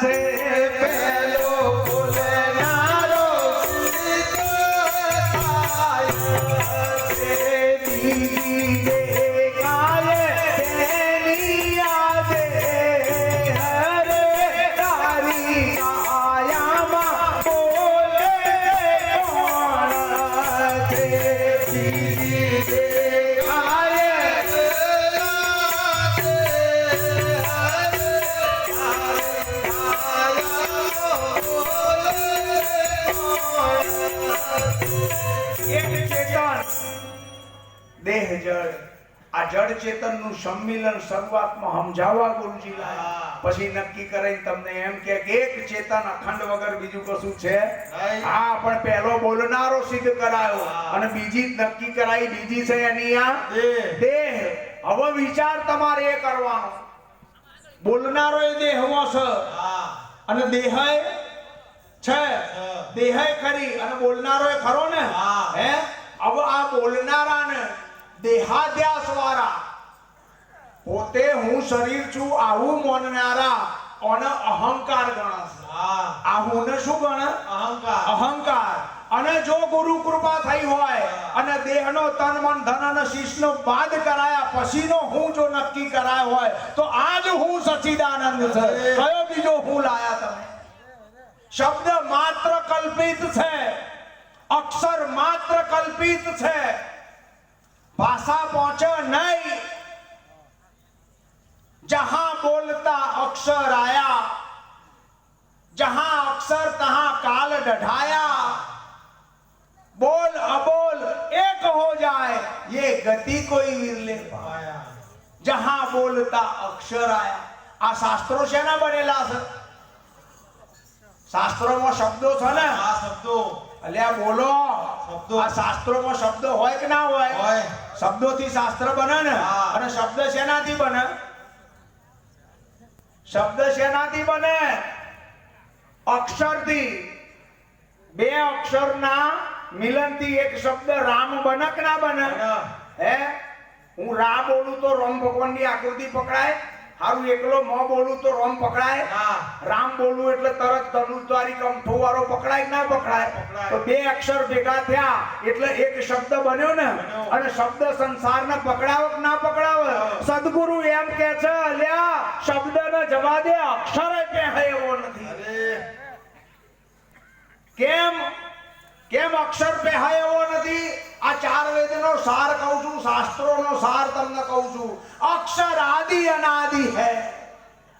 છે પેલો દેહ જળ આ જળ ચેતનનું સંમિલન શરૂઆતમાં સમજાવવા ગુરુજી પછી નક્કી કરીને તમને એમ કે એક ચેતન અખંડ વગર બીજું કશું છે. હા પણ પહેલો બોલનારો સિદ્ધ કરાયો. અને બીજી નક્કી કરાઈ બીજી છે એની આ દેહ. હવે વિચાર તમારે એ કરવાનો. બોલનારો એ દેહમાં છે. અને દેહ છે. દેહ ખરી. અને બોલનારો એ ખરો ને? હા. હે? હવે આ બોલનારાને દેહાદ્યાસ વાળા પોતે હું શરીર છું આવું માનનારા. અને અહંકાર ગણાશે આ હું ને શું ગણે અહંકાર. અહંકાર. અને જો ગુરુ કૃપા થઈ હોય અને દેહનો તન મન ધન અને શીશનો બાદ કરાયા પછીનો હું જો નક્કી કરાયો હોય તો આજ હું સચિદાનંદ છે. કયો બીજો હું લાયા તમે? શબ્દ માત્ર કલ્પિત છે. અક્ષર માત્ર કલ્પિત છે. ભાષા પહોંચે નહીં જહાં બોલતા અક્ષર આયા जहां अक्षर तहां काल ढढ़ाया बोल अबोल एक हो जाए ये गति कोई विरले पाए આયા. जहां बोलता अक्षर आया આ શાસ્ત્રો શેના બનેલા છે શાસ્ત્રોમાં શબ્દો છે ને આ શબ્દો અલ્યા બોલો. શબ્દો. આ શાસ્ત્રોમાં શબ્દ હોય કે ના હોય? હોય. શબ્દોથી શાસ્ત્ર બને ને. અને શબ્દ શેનાથી બને? શબ્દ શેનાથી બને? અક્ષરથી. બે અક્ષરના મિલનથી એક શબ્દ રામ બને કે ના બને? બને. હે? હું રા બોલું તો રામ ભગવાનની આકૃતિ પકડાય. હારું એકલો મો બોલું તો રોમ પકડાય. રામ બોલું એટલે તરત ધનુર્ધારી કંઠો વાળો પકડાય ના પકડાય. તો બે અક્ષર ભેગા થયા એટલે એક શબ્દ બન્યો ને. અને શબ્દ સંસારને પકડાવે કે ના પકડાવે? સદગુરુ એમ કે છે અલ્યા શબ્દને જવા દે અક્ષરે હે એવો નથી. કેમ? કેમ અક્ષર પહેરાય એવો નથી આ ચાર વેદનો સાર કહું છું શાસ્ત્રોનો સાર તમને કહું છું અક્ષર આદિ અનાદિ હે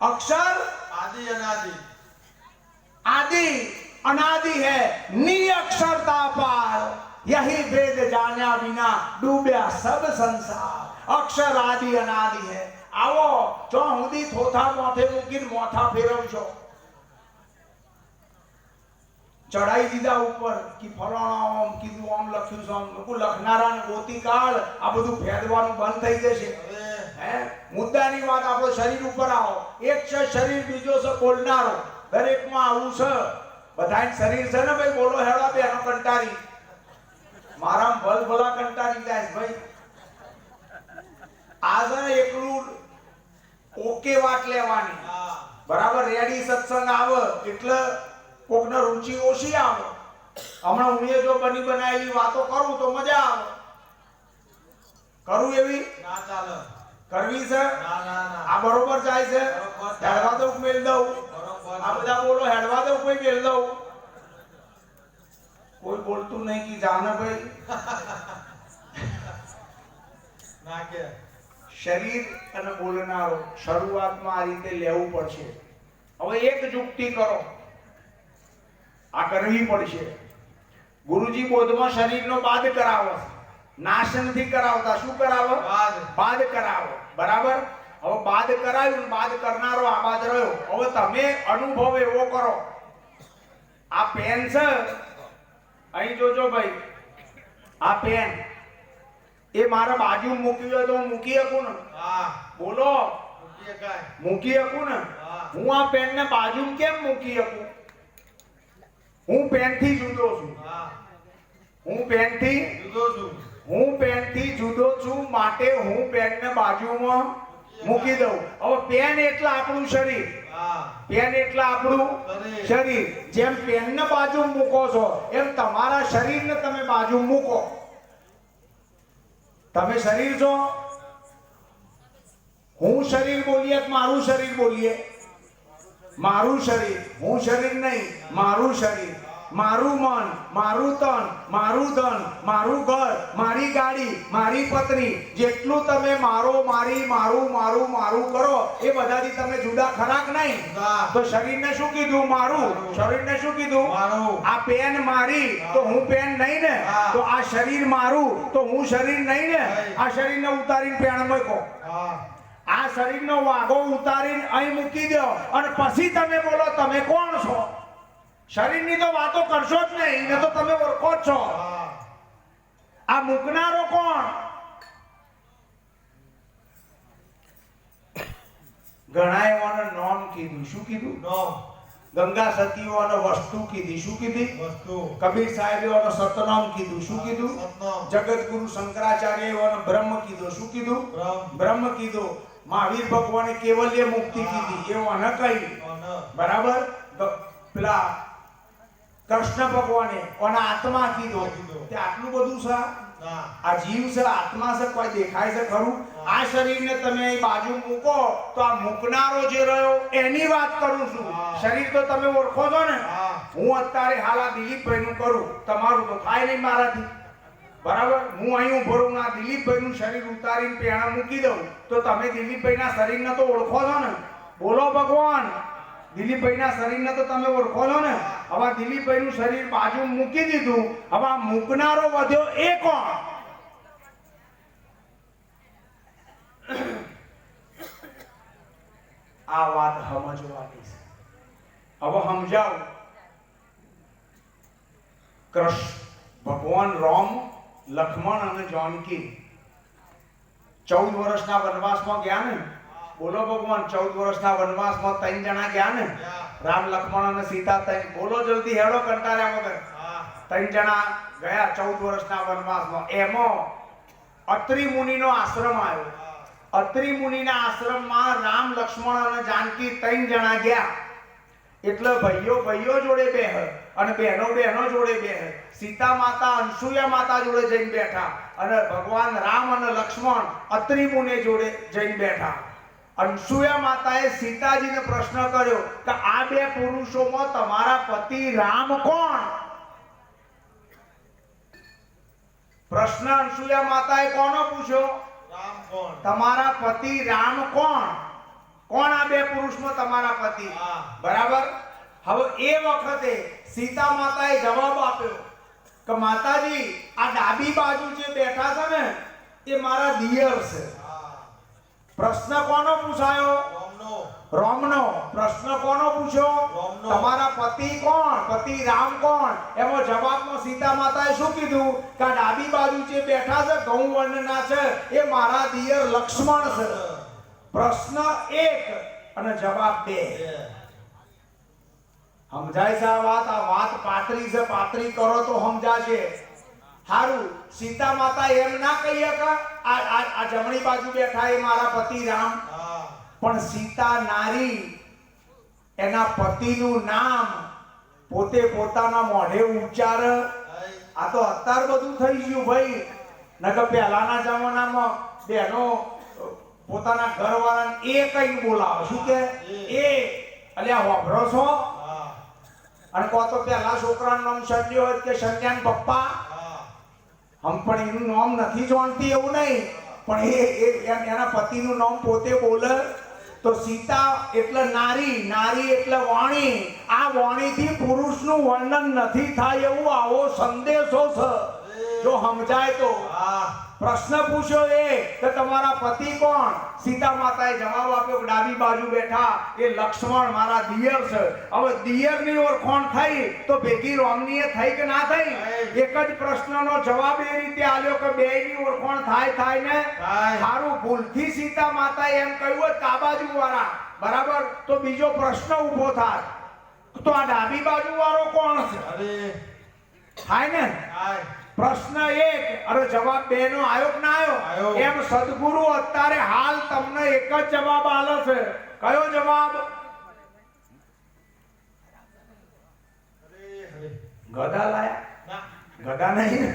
અક્ષર આદિ અનાદિ आदि अनादि है निअक्षरता पार यही वेद जान्या बिना डूब्या सब संसार अक्षर आदि अनादि है આવો જો હુંદી થોથા મોથે મૂકીને મોથા ફેરવશો ચડાઈ દીધા ઉપર કે ફલાણા આમ કીધું આમ લખ્યું છે આમ લોકો લખનારાને ગોતી કાળ આ બધું ફેરવાનું બંધ થઈ જશે. હે? મુદ્દાની વાત આપણો શરીર ઉપર આવો. એક છે શરીર બીજો છે બોલનારો. દરેકમાં આવું છે. બધાય શરીર છે ને ભાઈ? બોલો હેડા બેનો કંટારી મારા ભલ ભલા કંટારી જાય ભાઈ. આ છે એકલું ઓકે વાત લેવાની. હા. બરાબર? રેડી સત્સંગ આવે. એટલે કોકને રુચિ ઓછી આવે હમણાં હું જો બની બનાવી વાતો કરું તો મજા આવે. કરું એવી? ના ચાલે. કરવી છે? ના ના ના. આ બરોબર જાય છે? હેડવા દઉં મેલ દઉં? આ બધા બોલો હેડવા દઉં કોઈ મેલ દઉં? કોઈ બોલતું નહીં કે જાને ભાઈ. ના કે. શરીર અને બોલનારો શરૂઆતમાં આ રીતે લેવું પડશે. હવે એક જુક્તિ કરો. આ કરવી પડશે. ગુરુજી બોધમાં શરીરનો બાદ કરાવો. નાશ નથી કરાવતા શું કરાવો? બાદ. બાદ કરાવો. બરાબર? હવે બાદ કરાવ્યું બાદ કરનારો આબાદ રહ્યો. હવે તમે અનુભવ એવો કરો. આ પેન છે. અહીં જોજો ભાઈ. આ પેન. એ મારા બાજુ મૂકી હોય તો હું મૂકી શકું ને? હા. બોલો. મૂકી શકું ને? હું. આ પેનને બાજુ કેમ મૂકી શકું? હું પેનથી જુદો છું. હું. પેનથી જુદો છું. હું પેનથી જુદો છું માટે હું પેનને બાજુમાં મૂકી દઉં. હવે પેન એટલે આપણું શરીર. પેન એટલે આપણું શરીર. જેમ પેનને બાજુ મૂકો છો એમ તમારા શરીરને તમે બાજુ મૂકો. તમે શરીર છો? હું શરીર બોલીએ મારું શરીર બોલીએ? મારું શરીર હું શરીર નહીં મારું શરીર. મારું મન મારું તન મારું ધન મારું ઘર મારી ગાડી મારી પત્ની જેટલું તમે મારો મારી મારું મારું મારું કરો એ બધાથી તમે જુદા ખરાક નહીં. તો શરીરને શું કીધું? મારું. શરીરને શું કીધું? મારું. આ પેન મારી તો હું પેન નહીં ને? તો આ શરીર મારું તો હું શરીર નહીં ને. આ શરીરને ઉતારીને પેણ મૂકો. હા. આ શરીરનો વાઘો ઉતારીને અહીં મૂકી દો. અને પછી તમે બોલો તમે કોણ છો? શરીરની તો વાતો કરશો જ નહીં ને તો તમે ઓળખો જ છો. આ મૂકનારો કોણ? ઘણા એવાને નોમ કીધું. શું કીધું? નો ગંગા સતીઓને વસ્તુ કીધી. શું કીધી? વસ્તુ. કબીર સાહેબોને સતનામ કીધું. શું કીધું? જગત ગુરુ શંકરાચાર્ય એવાને બ્રહ્મ કીધું. શું કીધું. બ્રહ્મ કીધું. મહાવીર ભગવાને કેવલ્ય મુક્તિ કીધી એવું ન કહ્યું. બરાબર? પેલા કૃષ્ણ ભગવાને કોના આત્મા કીધો. તે આટલું બધું છે? આ જીવ છે આત્મા છે કોઈ દેખાય છે ખરું? આ શરીરને તમે બાજુ મૂકો તો આ મૂકનારો જે રહ્યો એની વાત કરું છું. શરીર તો તમે ઓળખો છો ને? હું અત્યારે હાલ આ દિલીપભાઈનું કરું. તમારું તો થાય નહીં મારાથી. બરાબર? હું અહીં ઊભો રહું આ દિલીપભાઈનું શરીર ઉતારીને પેણા મૂકી દઉં, તો તમે દિલીપભાઈના શરીરને તો ઓળખો છો ને? બોલો ભગવાન. દિલીપભાઈના શરીરને તો તમે ઓળખો છો ને? હવે દિલીપભાઈનું શરીર બાજુ મૂકી દીધું. હવે મૂકનારો વધ્યો એ કોણ? આ વાત સમજવાની છે. હવે સમજાવ. કૃષ્ણ, ભગવાન રામ લક્ષ્મણ અને જાનકી. ચૌદ વર્ષના વનવાસમાં ગયા ને? બોલો ભગવાન, ચૌદ વર્ષના વનવાસમાં ત્રણ જણા ગયા ને? રામ લક્ષ્મણ અને સીતા ત્રણ. બોલો જલ્દી હેડો કંટાળ્યા વગર. ત્રણ જણા ગયા ચૌદ વર્ષના વનવાસમાં. એમાં અત્રિ મુનિનો આશ્રમ આવ્યો. અત્રિ મુનિના આશ્રમમાં રામ, લક્ષ્મણ અને જાનકી ત્રણ જણા ગયા. એટલે ભાઈઓ ભાઈઓ જોડે બેહ. અને બહેનો બહેનો જોડે બેહ સીતા માતા અનસુયા માતા જોડે જઈને બેઠા. અને ભગવાન રામ અને લક્ષ્મણ અત્રિ મુને જોડે જઈને બેઠા. અનસુયા માતાએ સીતાજીને પ્રશ્ન કર્યો કે આ બે પુરુષોમાં તમારા પતિ રામ કોણ? પ્રશ્ન અનસુયા માતાએ કોનો પૂછ્યો? રામ કોણ? તમારા પતિ રામ કોણ? કોણ આ બે પુરુષમાં તમારા પતિ? બરાબર? હવે એ વખતે સીતા માતાએ જવાબ આપ્યો કે માતાજી આ ડાબી બાજુ જે બેઠા છે ને એ મારા દિયર છે. પ્રશ્ન કોનો પૂછાયો? રોમનો. પ્રશ્ન કોનો પૂછ્યો. તમારા પતિ કોણ? પતિ રામ કોણ? એમાં જવાબમાં સીતા માતાએ શું કીધું? કે આ ડાબી બાજુ જે બેઠા છે ઘઉં વર્ણના છે એ મારા દિયર લક્ષ્મણ છે. પ્રશ્ન એક અને જવાબ બે. સમજાય છે આ વાત? આ વાત પાતરી છે પાતરી કરો તો સમજાશે. હારું સીતા માતા એમ ના કહી કે આ આ જમણી બાજુ બેઠા એ મારા પતિ રામ. પણ સીતા નારી એના પતિનું નામ પોતે પોતાના મોઢે ઉચ્ચાર. આ તો અત્યાર બધું થઈ ગયું ભાઈ. નકર પહેલાના જમાનામાં બહેનો અ, પોતાના ઘરવાળાને એ કઈ બોલાવે. શું કે? એ. અલ્યા વાપરો છો? અને કો તો પહેલા છોકરાનું નામ સંજય હોય કે સંજ્ઞાન પપ્પા? હમ પણ એનું નામ નથી જાણતી એવું નહીં. પણ એ- એના પતિનું નામ પોતે બોલે. તો સીતા એટલે નારી નારી એટલે વાણી. આ વાણીથી પુરુષનું વર્ણન નથી થાય એવું આવો સંદેશો છે. જો સમજાય તો. પ્રશ્ન પૂછ્યો એ કે તમારા પતિ કોણ? સીતા માતાએ જવાબ આપ્યો કે ડાબી બાજુ બેઠા. એ લક્ષ્મણ મારા દિયર છે. હવે દિયરની ઓળખાણ થઈ? તો ભેગી રોમનીએ થઈ કે ના થઈ. એક જ પ્રશ્નનો જવાબ એ રીતે આલ્યો કે બેયની ઓળખાણ થાય થાય ને? થાય. સારું ભૂલથી સીતા માતાએ એમ કહ્યું હોય તા આ બાજુ વાળા બરાબર? તો બીજો પ્રશ્ન ઊભો થાય. તો આ ડાબી બાજુ વાળો કોણ છે? અરે. થાય ને? હાય પ્રશ્ન એક અરે જવાબ બે નો આવ્યો કે ના આવ્યો એમ સદગુરુ અત્યારે હાલ તમને એક જ જવાબ આલો છે. કયો જવાબ? ગદા લાયા? ગદા નહીં?